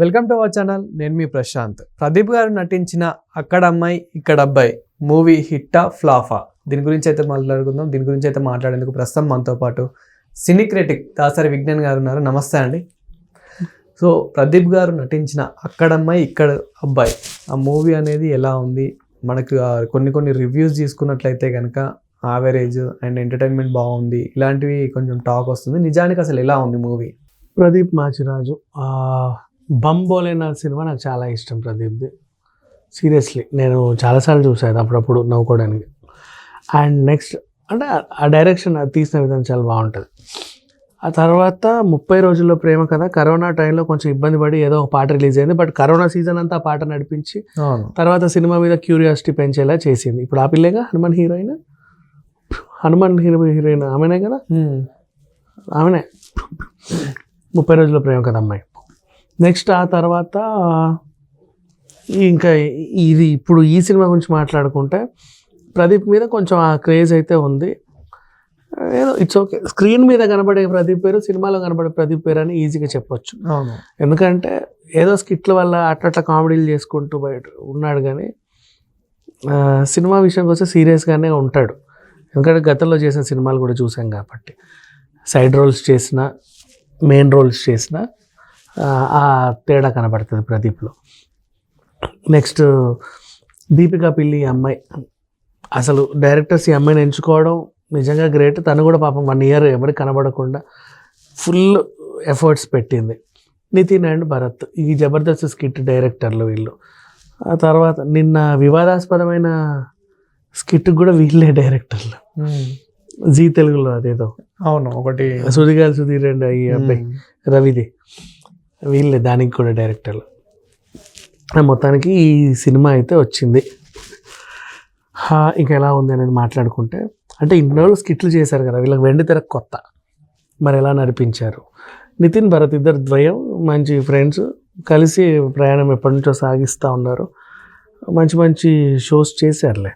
Welcome to our channel నేను మీ ప్రశాంత్. ప్రదీప్ గారు నటించిన అక్కడ అమ్మాయి ఇక్కడ అబ్బాయి మూవీ హిట్టా ఫ్లాఫా దీని గురించి అయితే మాట్లాడుకుందాం. దీని గురించి అయితే మాట్లాడేందుకు ప్రస్తుతం మనతో పాటు సినీ క్రిటిక్ దాసరి విజ్ఞాన్ గారు ఉన్నారు. నమస్తే అండి. సో ప్రదీప్ గారు నటించిన అక్కడ అమ్మాయి ఇక్కడ అబ్బాయి ఆ మూవీ అనేది ఎలా ఉంది? మనకు కొన్ని కొన్ని రివ్యూస్ తీసుకున్నట్లయితే కనుక యావరేజ్ అండ్ ఎంటర్టైన్మెంట్ బాగుంది. ఇలాంటివి కొంచెం టాక్ వస్తుంది. నిజానికి అసలు ఎలా ఉంది మూవీ? ప్రదీప్ మాచిరాజు. భోలేనాథ్ సినిమా నాకు చాలా ఇష్టం ప్రదీప్ది. సీరియస్లీ నేను చాలాసార్లు చూసాను అప్పుడప్పుడు నవ్వుకోవడానికి. అండ్ నెక్స్ట్ అంటే ఆ- డైరెక్షన్ అది తీసిన విధానం చాలా బాగుంటుంది. ఆ తర్వాత ముప్పై రోజుల్లో ప్రేమ కదా కరోనా టైంలో కొంచెం ఇబ్బంది పడి ఏదో ఒక పాట రిలీజ్ అయింది బట్ కరోనా సీజన్ అంతా ఆ పాట నడిపించి తర్వాత సినిమా మీద క్యూరియాసిటీ పెంచేలా చేసింది. ఇప్పుడు ఆ పిల్లేగా Hanuman heroine? Hanuman hero heroine ఆమెనే కదా? ఆమెనే. ముప్పై రోజుల ప్రేమ కదా అమ్మాయి. నెక్స్ట్ ఆ తర్వాత ఇంకా ఇది ఇప్పుడు ఈ సినిమా గురించి మాట్లాడుకుంటే ప్రదీప్ మీద కొంచెం ఆ క్రేజ్ అయితే ఉంది. ఏదో ఇట్స్ ఓకే స్క్రీన్ మీద కనబడే ప్రదీప్ పేరు సినిమాలో కనబడే ప్రదీప్ పేరు అని ఈజీగా చెప్పొచ్చు. ఎందుకంటే ఏదో స్కిట్ల వల్ల అట్లట్ల కామెడీలు చేసుకుంటూ బయట ఉన్నాడు కానీ సినిమా విషయంకి వస్తే సీరియస్గానే ఉంటాడు. ఎందుకంటే గతంలో చేసిన సినిమాలు కూడా చూసాం కాబట్టి. సైడ్ రోల్స్ చేసిన మెయిన్ రోల్స్ చేసిన ఆ, తేడా కనబడుతుంది ప్రదీప్లో. నెక్స్ట్ దీపికా పిల్లి ఈ అమ్మాయి. అసలు డైరెక్టర్స్ ఈ అమ్మాయిని ఎంచుకోవడం నిజంగా గ్రేట్. తను కూడా పాపం వన్ ఇయర్ ఎవరికి కనబడకుండా ఫుల్ ఎఫర్ట్స్ పెట్టింది. నితిన్ అండ్ భరత్ ఈ జబర్దస్త్ స్కిట్ డైరెక్టర్లు వీళ్ళు. ఆ తర్వాత నిన్న వివాదాస్పదమైన స్కిట్ కూడా వీళ్ళే డైరెక్టర్లు. జీ తెలుగులో అదేదో. అవును ఒకటి సుధిగాల్ సుధీర్ అండ్ ఈ అబ్బాయి రవిది. వీళ్ళే దానికి కూడా డైరెక్టర్లు. ఆ మొత్తానికి ఈ సినిమా అయితే వచ్చింది. హా, ఇంకా ఎలా ఉంది అనేది మాట్లాడుకుంటే అంటే ఇన్ని రోజులు స్కిట్లు చేశారు కదా వీళ్ళకి వెండి తెర కొత్త. మరి ఎలా నడిపించారు? నితిన్ భరత్ ఇద్దరు ద్వయం మంచి ఫ్రెండ్స్ కలిసి ప్రయాణం ఎప్పటి నుంచో సాగిస్తూ ఉన్నారు. మంచి మంచి షోస్ చేశారులే.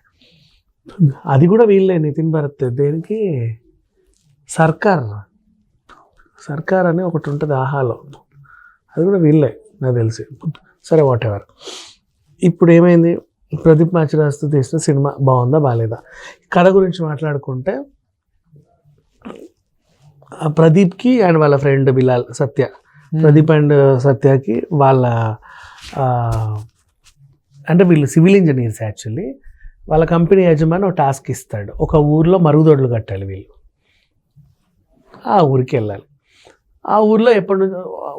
అది కూడా వీళ్ళే నితిన్ భరత్. దేనికి? సర్కార్. సర్కార్ అని ఒకటి ఉంటుంది ఆహాలో. అది కూడా వీళ్ళే నాకు తెలిసి. సరే వాట్ ఎవర్ ఇప్పుడు ఏమైంది? ప్రదీప్ మాచిరాజుతో తీసిన సినిమా బాగుందా బాగాలేదా కథ గురించి మాట్లాడుకుంటే ఆ ప్రదీప్కి అండ్ వాళ్ళ ఫ్రెండ్ బిలాల్ సత్య ప్రదీప్ అండ్ సత్యకి వాళ్ళ అంటే వీళ్ళు సివిల్ ఇంజనీర్స్ యాక్చువల్లీ. వాళ్ళ కంపెనీ యజమాని ఒక టాస్క్ ఇస్తాడు. ఒక ఊర్లో మరుగుదొడ్లు కట్టాలి వీళ్ళు. ఆ ఊరికి వెళ్ళాలి. ఆ ఊర్లో ఎప్పటి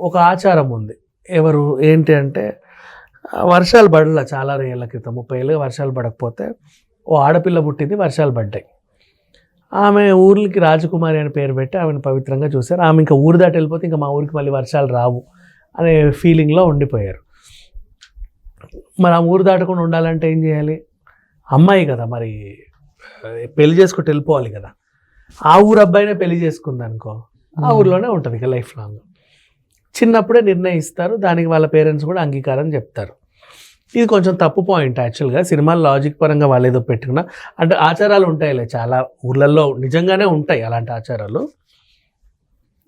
ఒక ఆచారం ఉంది. ఎవరు ఏంటి అంటే వర్షాలు పడలా చాలా ఏళ్ళ క్రితం ముప్పై ఏళ్ళుగా వర్షాలు పడకపోతే ఓ ఆడపిల్ల పుట్టింది వర్షాలు పడ్డాయి. ఆమె ఊర్లకి రాజకుమారి అని పేరు పెట్టి ఆమెను పవిత్రంగా చూశారు. ఆమె ఇంకా ఊరు దాటి వెళ్ళిపోతే ఇంకా మా ఊరికి మళ్ళీ వర్షాలు రావు అనే ఫీలింగ్లో ఉండిపోయారు. మరి ఆ ఊరు దాటకుండా ఉండాలంటే ఏం చేయాలి? అమ్మాయి కదా మరి పెళ్ళి చేసుకుంటూ వెళ్ళిపోవాలి కదా. ఆ ఊరు అబ్బాయినే పెళ్ళి చేసుకుందనుకో ఆ ఊర్లోనే ఉంటుంది ఇక లైఫ్ లాంగ్ చిన్నప్పుడే నిర్ణయిస్తారు దానికి వాళ్ళ పేరెంట్స్ కూడా అంగీకారం చెప్తారు. ఇది కొంచెం తప్పు పాయింట్ యాక్చువల్గా సినిమాల లాజిక్ పరంగా వాళ్ళు ఏదో పెట్టుకున్న అంటే ఆచారాలు ఉంటాయిలే చాలా ఊర్లలో నిజంగానే ఉంటాయి అలాంటి ఆచారాలు.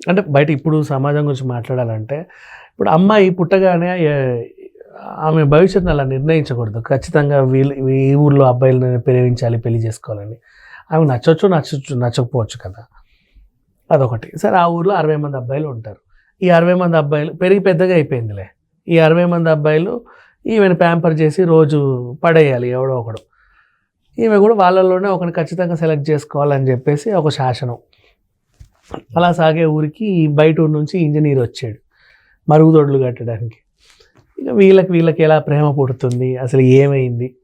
అంటే బయట ఇప్పుడు సమాజం గురించి మాట్లాడాలంటే ఇప్పుడు అమ్మాయి పుట్టగానే ఆమె భవిష్యత్తును అలా నిర్ణయించకూడదు. ఖచ్చితంగా వీళ్ళు ఈ ఊర్లో అబ్బాయిలను ప్రేమించాలి పెళ్ళి చేసుకోవాలని. ఆమె నచ్చొచ్చు నచ్చొచ్చు నచ్చకపోవచ్చు కదా. అదొకటి. సరే ఆ ఊర్లో అరవై మంది అబ్బాయిలు ఉంటారు. ఈ అరవై మంది అబ్బాయిలు పెరిగి పెద్దగా అయిపోయిందిలే. ఈ అరవై మంది అబ్బాయిలు ఈమెను ప్యాంపర్ చేసి రోజు పడేయాలి ఎవడో ఒకడు. ఈమె కూడా వాళ్ళల్లోనే ఒకరిని ఖచ్చితంగా సెలెక్ట్ చేసుకోవాలని చెప్పేసి ఒక శాసనం. అలా సాగే ఊరికి బయట ఊరు నుంచి ఇంజనీర్ వచ్చాడు. మరుగుదొడ్లు కట్టడానికి. ఇక వీళ్ళకి వీళ్ళకి ఎలా ప్రేమ పుడుతుంది అసలు ఏమైంది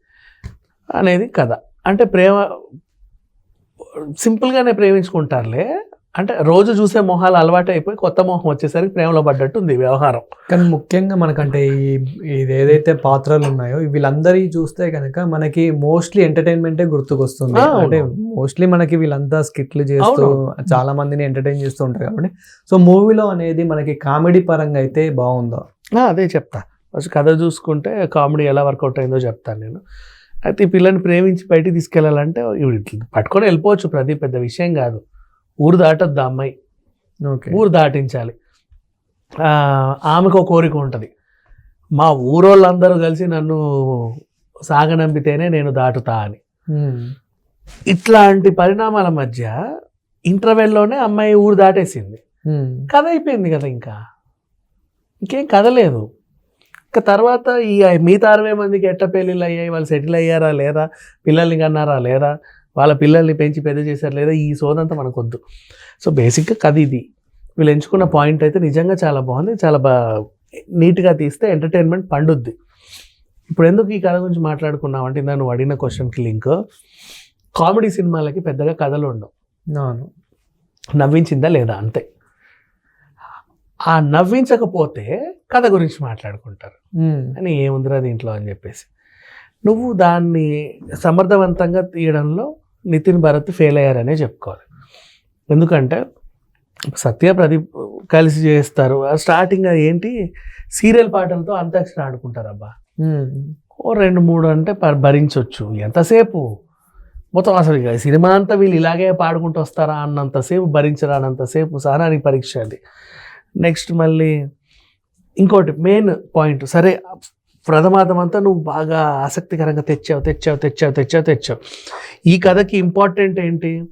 అనేది కథ. అంటే ప్రేమ సింపుల్గానే ప్రేమించుకుంటారులే అంటే రోజు చూసే మొహాలు అలవాటు అయిపోయి కొత్త మొహం వచ్చేసరికి ప్రేమలో పడ్డట్టు ఉంది వ్యవహారం. కానీ ముఖ్యంగా మనకంటే ఈ ఇది ఏదైతే పాత్రలు ఉన్నాయో వీళ్ళందరి చూస్తే కనుక మనకి మోస్ట్లీ ఎంటర్టైన్మెంటే గుర్తుకొస్తుంది. అంటే మోస్ట్లీ మనకి వీళ్ళంతా స్కిట్లు చేస్తూ. చాలా మందిని ఎంటర్టైన్ చేస్తూ ఉంటారు కాబట్టి. సో మూవీలో అనేది మనకి కామెడీ పరంగా అయితే బాగుందా? అదే చెప్తా. ఫస్ట్ కథ చూసుకుంటే కామెడీ ఎలా వర్కౌట్ అయిందో చెప్తాను నేను. అయితే ఈ పిల్లని ప్రేమించి బయటికి తీసుకెళ్ళాలంటే పట్టుకొని వెళ్ళిపోవచ్చు. ప్రతి పెద్ద విషయం కాదు. ఊరు దాటొద్దు అమ్మాయి. ఓకే. ఊరు దాటించాలి. ఆమెకు ఒక కోరిక ఉంటుంది. మా ఊరోళ్ళందరూ కలిసి నన్ను సాగనంపితేనే నేను దాటుతా అని. ఇట్లాంటి పరిణామాల మధ్య ఇంటర్వెల్లోనే అమ్మాయి ఊరు దాటేసింది. కథ అయిపోయింది కదా ఇంకా. ఇంకేం కథ లేదు. ఇంకా తర్వాత ఈ మిగతా అరవై మందికి ఎట్ట పెళ్ళిళ్ళు అయ్యాయి? వాళ్ళు సెటిల్ అయ్యారా లేదా? పిల్లల్ని కన్నారా లేదా? వాళ్ళ పిల్లల్ని పెంచి పెద్ద చేశారా లేదా ఈ సోదంతా మనకొద్దు. సో బేసిక్గా కథ ఇది. వీళ్ళు ఎంచుకున్న పాయింట్ అయితే నిజంగా చాలా బాగుంది. చాలా బా నీట్గా తీస్తే ఎంటర్టైన్మెంట్ పండుద్ది. ఇప్పుడు ఎందుకు ఈ కథ గురించి మాట్లాడుకున్నాం అంటే నన్ను అడిగిన క్వశ్చన్కి లింక్. కామెడీ సినిమాలకి పెద్దగా కథలు ఉండవు. అవును. నవ్వించిందా లేదా అంతే. ఆ నవ్వించకపోతే కథ గురించి మాట్లాడుకుంటారు. అని ఏముందిరా దీంట్లో అని చెప్పేసి. నువ్వు దాన్ని సమర్థవంతంగా తీయడంలో నితిన్ భరత్ ఫెయిల్ అయ్యారనే చెప్పుకోవాలి. ఎందుకంటే సత్య ప్రదీప్ కలిసి చేస్తారు. స్టార్టింగ్ అది ఏంటి? సీరియల్ పాటలతో అంతాక్షరి ఆడుకుంటారు అబ్బా. ఓ రెండు మూడు అంటే భరించవచ్చు ఎంతసేపు? మొత్తం అసలు ఇక సినిమా అంతా వీళ్ళు ఇలాగే పాడుకుంటూ వస్తారా అన్నంతసేపు భరించరానంతసేపు సహనానికి పరీక్ష అది. నెక్స్ట్ మళ్ళీ ఇంకోటి మెయిన్ పాయింట్. సరే ప్రథమార్థం అంతా నువ్వు బాగా ఆసక్తికరంగా తెచ్చావు తెచ్చావు తెచ్చావు తెచ్చావు తెచ్చావు. ఈ కథకి ఇంపార్టెంట్ ఏంటి?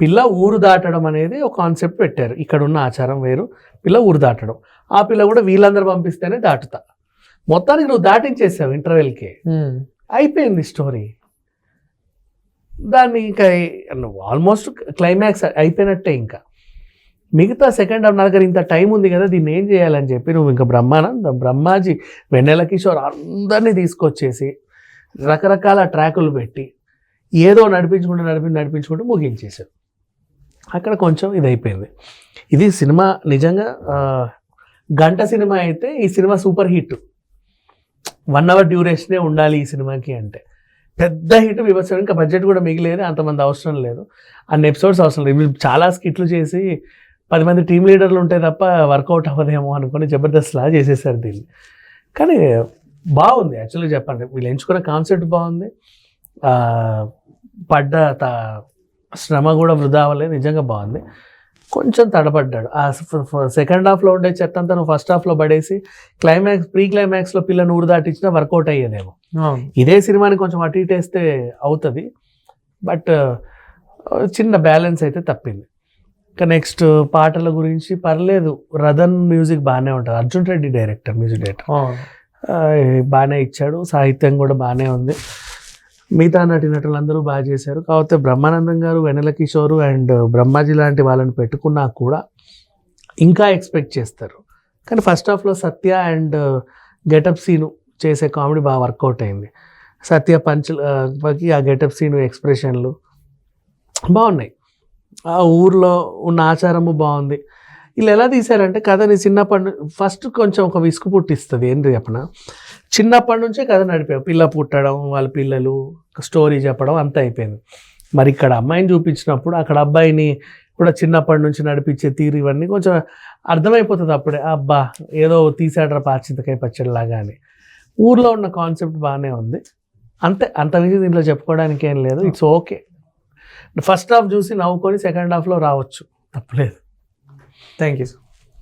పిల్ల ఊరు దాటడం అనేది ఒక కాన్సెప్ట్ పెట్టారు. ఇక్కడ ఉన్న ఆచారం వేరు. పిల్ల ఊరు దాటడం. ఆ పిల్ల కూడా వీళ్ళందరూ పంపిస్తేనే దాటుతా. మొత్తానికి నువ్వు దాటించేసావు ఇంటర్వెల్కి. అయిపోయింది స్టోరీ. దాన్ని ఇంకా ఆల్మోస్ట్ క్లైమాక్స్ అయిపోయినట్టే ఇంకా. మిగతా సెకండ్ హాఫ్ నా దగ్గర ఇంత టైం ఉంది కదా దీన్ని ఏం చేయాలని చెప్పి నువ్వు ఇంకా బ్రహ్మానంద బ్రహ్మాజీ వెన్నెల కిషోర్ అందరినీ తీసుకొచ్చేసి రకరకాల ట్రాకులు పెట్టి ఏదో నడిపించుకుంటూ నడిపి నడిపించుకుంటూ ముగించేశారు. అక్కడ కొంచెం ఇది అయిపోయింది ఇది సినిమా నిజంగా గంట సినిమా అయితే ఈ cinema super hit one hour డ్యూరేషనే ఉండాలి ఈ సినిమాకి అంటే. పెద్ద హిట్ వివత్సం ఇంకా బడ్జెట్ కూడా మిగిలేదు అంతమంది అవసరం లేదు. అన్ని ఎపిసోడ్స్ అవసరం లేదు. చాలా స్కిట్లు చేసి పది మంది టీం లీడర్లు ఉంటే తప్ప వర్కౌట్ అవ్వదేమో అనుకుని జబర్దస్త్ లా చేసేసారు దీన్ని. కానీ బాగుంది యాక్చువల్గా చెప్పండి వీళ్ళు ఎంచుకున్న కాన్సెప్ట్ బాగుంది. పడ్డ త- శ్రమ కూడా వృధా అవ్వలేదు. నిజంగా బాగుంది. కొంచెం తడబడ్డాడు. ఆ సెకండ్ హాఫ్లో ఉండే చెత్త అంతా నువ్వు ఫస్ట్ హాఫ్లో పడేసి క్లైమాక్స్ ప్రీ క్లైమాక్స్లో పిల్లని ఊరు దాటించినా వర్కౌట్ అయ్యేదేమో. ఇదే సినిమాని కొంచెం అటు ఇటు వేస్తే అవుతుంది. బట్ చిన్న బ్యాలెన్స్ అయితే తప్పింది. ఇంకా నెక్స్ట్ పాటల గురించి పర్లేదు. రథన్ మ్యూజిక్ బాగానే ఉంటుంది. Arjun Reddy director music director బాగానే ఇచ్చాడు. సాహిత్యం కూడా బాగానే ఉంది. మిగతా నటి నటులందరూ బాగా చేశారు. కాకపోతే బ్రహ్మానందం గారు వెనెల కిషోరు అండ్ బ్రహ్మాజీ లాంటి వాళ్ళని పెట్టుకున్నా కూడా ఇంకా ఎక్స్పెక్ట్ చేస్తారు. కానీ ఫస్ట్ హాఫ్లో సత్య అండ్ గెటప్ సీను చేసే కామెడీ బాగా వర్కౌట్ అయింది. సత్య పంచ్ ఆ గెటప్ సీను ఎక్స్ప్రెషన్లు బాగున్నాయి. ఆ ఊర్లో ఉన్న ఆచారము బాగుంది. వీళ్ళు ఎలా తీశారంటే కథని చిన్నప్పటి ఫస్ట్ కొంచెం ఒక విసుగు పుట్టిస్తుంది. ఏంటి చెప్పన చిన్నప్పటి నుంచే కథ నడిపాం పిల్ల పుట్టడం వాళ్ళ పిల్లలు స్టోరీ చెప్పడం అంత అయిపోయింది. మరి ఇక్కడ అమ్మాయిని చూపించినప్పుడు అక్కడ అబ్బాయిని కూడా చిన్నప్పటి నుంచి నడిపించే తీరు ఇవన్నీ కొంచెం అర్థమైపోతుంది అప్పుడే. అబ్బా ఏదో తీసాడరా పాచింతకాయ పచ్చడిలాగా అని. ఊర్లో ఉన్న కాన్సెప్ట్ బాగానే ఉంది. అంతే అంత మించి దీంట్లో చెప్పుకోవడానికి ఏం లేదు. ఇట్స్ ఓకే ఫస్ట్ హాఫ్ చూసి నవ్వుకొని సెకండ్ హాఫ్లో రావచ్చు. తప్పలేదు. Thank you sir.